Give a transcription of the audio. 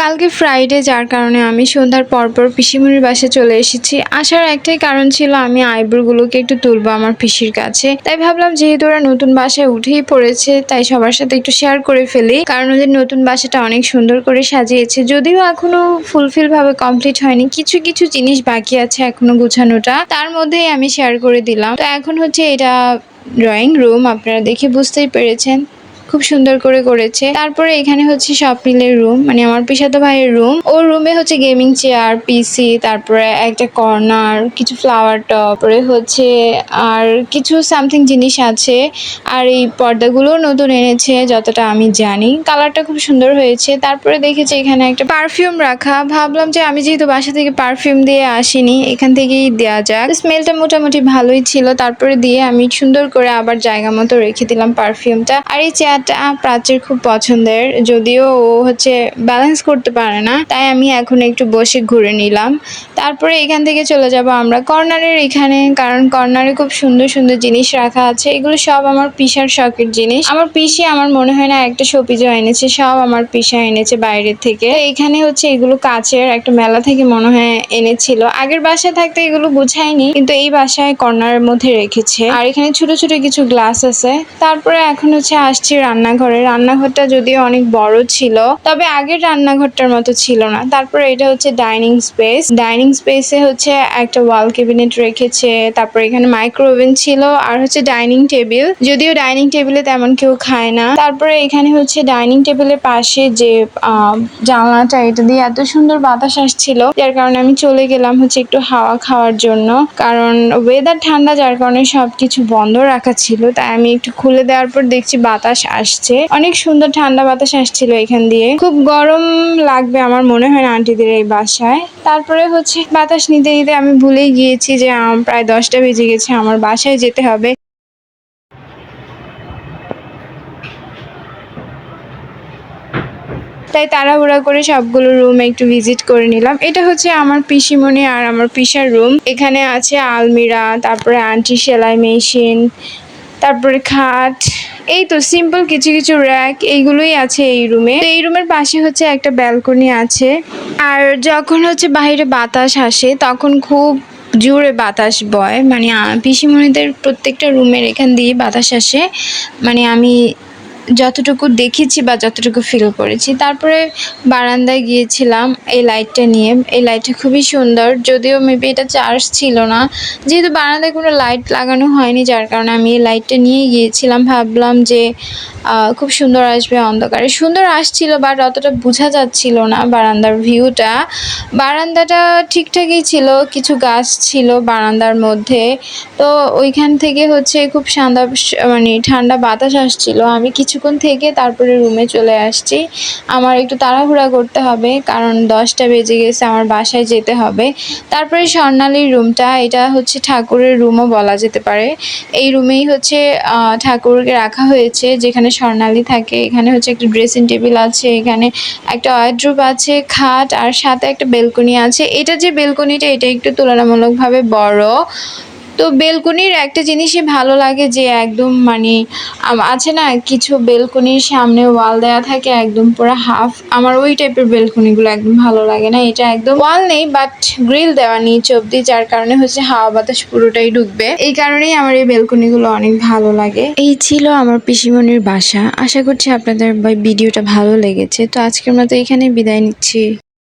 কালকে ফ্রাইডে যার কারণে আমি সন্ধ্যার পরপর পিসিমণির বাসায় চলে এসেছি। আসার একটাই কারণ ছিল আমি আইব্রোগুলোকে একটু তুলবো আমার পিসির কাছে। তাই ভাবলাম যেহেতু ওরা নতুন বাসায় উঠেই পড়েছে, তাই সবার সাথে একটু শেয়ার করে ফেলি। কারণ ওদের নতুন বাসাটা অনেক সুন্দর করে সাজিয়েছে। যদিও এখনও ফুলফিল ভাবে কমপ্লিট হয়নি, কিছু কিছু জিনিস বাকি আছে এখনও গুছানোটা। তার মধ্যেই আমি শেয়ার করে দিলাম। তো এখন হচ্ছে এটা ড্রয়িং রুম আপনারা দেখে বুঝতেই পেরেছেন। খুব সুন্দর করে করেছে। তারপরে এখানে হচ্ছে স্বপ্নিলের রুম মানে আমার পিসাতো ভাইয়ের রুম ওর রুমে হচ্ছে গেমিং চেয়ার পিসি তারপরে একটা কর্নার কিছু ফ্লাওয়ার টপ তারপরে হচ্ছে আর কিছু সামথিং জিনিস আছে। আর এই পর্দাগুলো নতুন এনেছে, যতটা আমি জানি। কালারটা খুব সুন্দর হয়েছে। তারপরে দেখেছি এখানে একটা পারফিউম রাখা। ভাবলাম যে আমি যেহেতু বাসা থেকে পারফিউম দিয়ে আসিনি, এখান থেকেই দেওয়া যাক। স্মেলটা মোটামুটি ভালোই ছিল। তারপরে দিয়ে আমি সুন্দর করে আবার জায়গা মতো রেখে দিলাম পারফিউমটা আর এই চেয়ারটা প্রাচীর খুব পছন্দের, যদিও ও হচ্ছে ব্যালেন্স করতে পারে না, তাই আমি এখন একটু বসে ঘুরে নিলাম। তারপরে এখান থেকে চলে যাব আমরা কর্নারের এখানে, কারণ কর্নারে খুব সুন্দর সুন্দর জিনিস রাখা আছে। এগুলো সব আমার পিসার শখের জিনিস। আমার পিসি আমার মনে হয় না একটা শোপিজও এনেছে, সব আমার পিসা এনেছে বাইরের থেকে। এখানে হচ্ছে এগুলো কাচের একটা মেলা থেকে মনে হয় এনেছিল। আগের বাসায় থাকতে এগুলো বুঝায়নি কিন্তু এই বাসায় কর্নারের মধ্যে রেখেছে। আর এখানে ছোট ছোট কিছু গ্লাস আছে। তারপরে এখন হচ্ছে আসছি রান্নাঘরে। রান্নাঘরটা যদিও অনেক বড় ছিল, তবে আগের রান্নাঘরটার মতো ছিল না। তারপরে এটা হচ্ছে ডাইনিং স্পেস। ডাইনিং স্পেসে হচ্ছে একটা ওয়াল ক্যাবিনেট রেখেছে, তারপরে এখানে মাইক্রো ওভেন ছিল, আর হচ্ছে ডাইনিং টেবিল। যদিও ডাইনিং টেবিলে তেমন কেউ খায় না। তারপরে এখানে হচ্ছে ডাইনিং টেবিলের পাশে যে জানলাটা, এটা দিয়ে এত সুন্দর বাতাস আসছিল, যার কারণে আমি চলে গেলাম হচ্ছে একটু হাওয়া খাওয়ার জন্য। কারণ ওয়েদার ঠান্ডা, যার কারণে সবকিছু বন্ধ রাখা ছিল, তাই আমি একটু খুলে দেওয়ার পর দেখছি বাতাস আসছে। অনেক সুন্দর ঠান্ডা বাতাস আসছিল এখান দিয়ে। খুব গরম লাগবে আমার মনে হয় না আন্টিদের এই বাসায়। তারপরে হচ্ছে বাতাস নিতে নিতে আমি ভুলেই গিয়েছি যে প্রায় দশটা বেজে গেছে, আমার বাসায় যেতে হবে। তাই তাড়াহুড়া করে সবগুলো রুম একটু ভিজিট করে নিলাম। এটা হচ্ছে আমার পিসিমণি আর আমার পিসার রুম। এখানে আছে আলমিরা, তারপরে আন্টি সেলাই মেশিন তারপরে খাট, এই তো সিম্পল কিছু কিছু র্যাক এইগুলোই আছে এই রুমে তো এই রুমের পাশে হচ্ছে একটা ব্যালকনি আছে। আর যখন হচ্ছে বাইরে বাতাস আসে, তখন খুব জোরে বাতাস বয়। মানে পিসিমণিদের প্রত্যেকটা রুমের এখান দিয়ে বাতাস আসে। মানে আমি যতটুকু দেখেছি বা যতটুকু ফিল করেছি, তারপরে বারান্দায় গিয়েছিলাম এই লাইটটা নিয়ে। এই লাইটটা খুবই সুন্দর, যদিও মেবি এটা চার্জ ছিল না। যেহেতু বারান্দায় কোনো লাইট লাগানো হয়নি, যার কারণে আমি এই লাইটটা নিয়ে গিয়েছিলাম। ভাবলাম যে খুব সুন্দর আসবে অন্ধকারে। সুন্দর আসছিল বাট অতটা বোঝা যাচ্ছিল না বারান্দার ভিউটা বারান্দাটা ঠিকঠাকই ছিল, কিছু গাছ ছিল বারান্দার মধ্যে। তো ওইখান থেকে হচ্ছে খুব ঠান্ডা মানে ঠান্ডা বাতাস আসছিল। আমি কিছুক্ষণ থেকে তারপরে রুমে চলে আসছি। আমার একটু তাড়াহুড়া করতে হবে, কারণ দশটা বেজে গেছে, আমার বাসায় যেতে হবে। তারপরে স্বর্ণালীর রুমটা এটা হচ্ছে ঠাকুরের রুমও বলা যেতে পারে। এই রুমেই হচ্ছে ঠাকুরকে রাখা হয়েছে, যেখানে স্বর্ণালী থাকে। এখানে হচ্ছে একটা ড্রেসিং টেবিল আছে, এখানে একটা ওয়ার্ড্রোব আছে, খাট, আর সাথে একটা বেলকনি আছে। এটা যে বেলকনিটা এটা একটু তুলনামূলকভাবে বড়। তো বেলকনির একটা জিনিসই ভালো লাগে যে একদম মানে আছে না কিছু বেলকনির সামনে ওয়াল দেওয়া থাকে একদম পুরো হাফ। আমার ওই টাইপের বেলকনিগুলো একদম ভালো লাগে না। এটা একদম ওয়াল নেই বাট গ্রিল দেওয়া নিচ অব্দি যার কারণে হচ্ছে হাওয়া বাতাস পুরোটাই ঢুকবে। এই কারণেই আমার এই বেলকনিগুলো অনেক ভালো লাগে। এই ছিল আমার পিসিমণির বাসা। আশা করছি আপনাদের ভিডিওটা ভালো লেগেছে। তো আজকের মতো এখানে বিদায় নিচ্ছি।